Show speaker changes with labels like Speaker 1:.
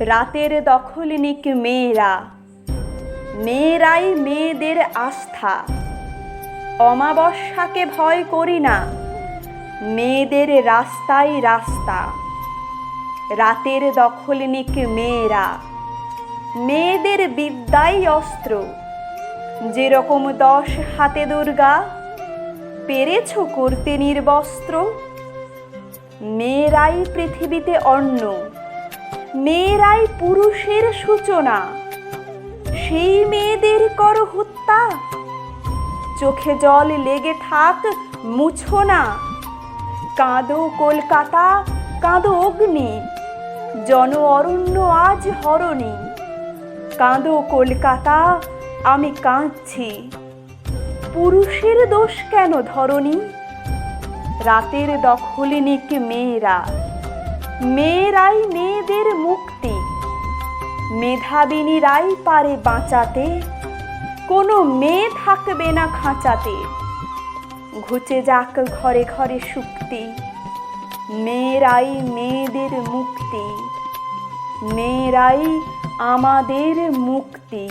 Speaker 1: রাতের দখল নিক মেয়েরা, মেয়েরাই মেয়েদের আস্থা। অমাবস্যাকে ভয় করি না, মেয়েদের রাস্তাই রাস্তা। রাতের দখল নিক মেয়েরা, মেয়েদের বিদ্যাই অস্ত্র। যেরকম দশ হাতে দুর্গা, পেরেছ করতে নির্বস্ত্র। মেয়েরাই পৃথিবীতে অন্ন মেয়েরাই পুরুষের সূচনা। সেই মেয়েদের কর হত্যা। চোখে জল লেগে থাক মুছো না কাঁদো কলকাতা, কাঁদো অগ্নি। জন অরণ্য আজ হরণী। কাঁদো কলকাতা, আমি কাঁদছি। পুরুষের দোষ কেন ধরনি রাতের দখলিনিক মেয়েরা। মেয়েরাই মেয়েদের মেধাবিনীরাই পারে বাঁচাতে। কোনো মেয়ে থাকবে না খাঁচাতে। ঘুচে যাক ঘরে ঘরে সুক্তি। মেয়েরাই মেয়েদের মুক্তি। মেয়েরাই আমাদের মুক্তি।